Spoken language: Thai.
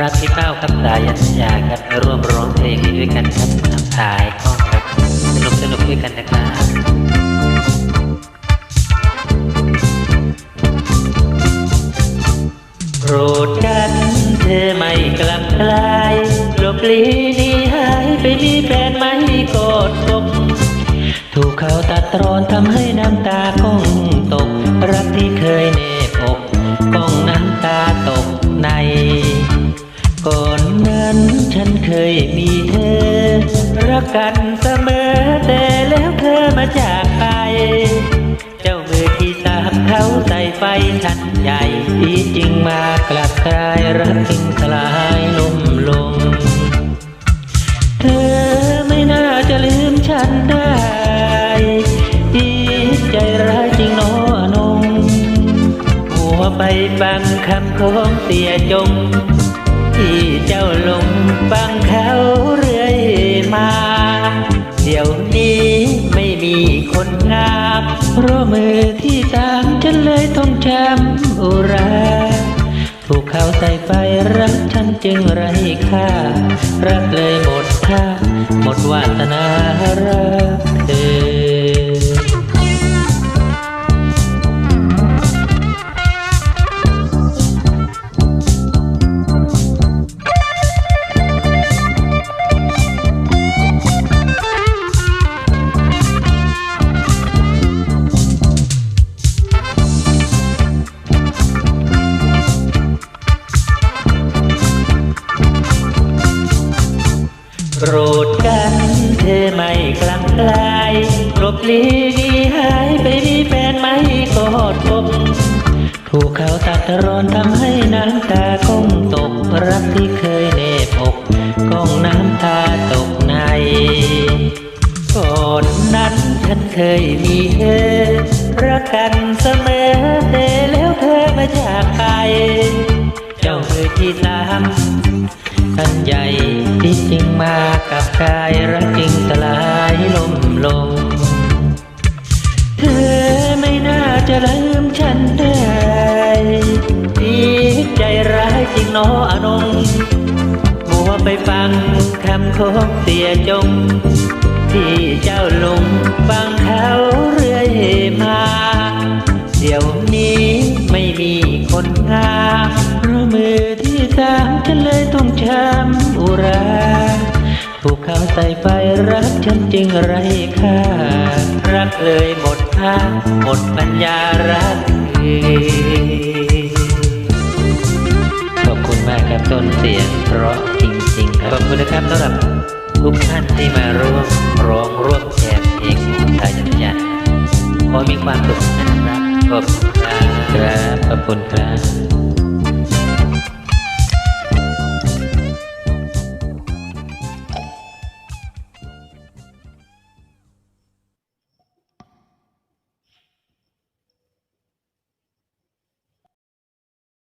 รักพี่เป้าครับสายัญญาครับมาร่วมร้องเพลงนี้ด้วยกันครับน้ำตายก้องครับสนุกสนุกด้วยกันนะครับโปรดกันเธอไม่กลับกลายหลบลีนีหายไปมีแฟนไม่กดตกถูกเขาตัดตรอนทำให้น้ำตาก้องตก รักที่เคยเน เคยมีเธอ รักกันเสมอแต่แล้วเธอมาจากไป เจ้ามือที่สามเขาใส่ไฟฉันใหญ่ที่จริงมากลับกลายรักจริงสลายลมลง เธอไม่น่าจะลืมฉันได้ที่ใจร้ายจริงนออนงหัวไปฟังคำของเสียจง ที่เจ้าลงฟังเขาเรื่อยมา เดี๋ยวนี้ไม่มีคนงามเพราะมือที่ตามฉันเลยต้องชำอุราถูกเขาใส่ไฟรักฉันจึงไร้ค่า รักเลยหมดท่า หมดวาสนารัก โปรดกันเธอไม่กลับกลายกลบลีดีหายไปมีแฟนไม่กอดกบถูกเขาตัดรอนทำให้น้ำตาก้องตกรักที่เคยเนบอกก้องน้ำตาตกใน ก่อนนั้นฉันเคยมีเธอรักกันเสมอแต่แล้วเธอมาจากไป เจ้ามือที่สาม กันใหญ่ที่จริงมากับกายรักจริงสลายลมลง เธอไม่น่าจะลืมฉันได้ดีใจร้ายจริงนออนงมัวไปฟังคำของเสียจง ถูกเขาใส่ไฟรักฉันจึงไรค่ารักเลยหมดค่าหมดปัญญารักเอ่ยขอบคุณมากครับต้นเสียงเพราะจริง ๆ ครับขอบคุณนะครับสำหรับทุกท่านที่มาร่วมร้องร่วมแจมเพลงของชายจันยาขอมีความสุขนะครับขอบคุณครับขอบคุณครับ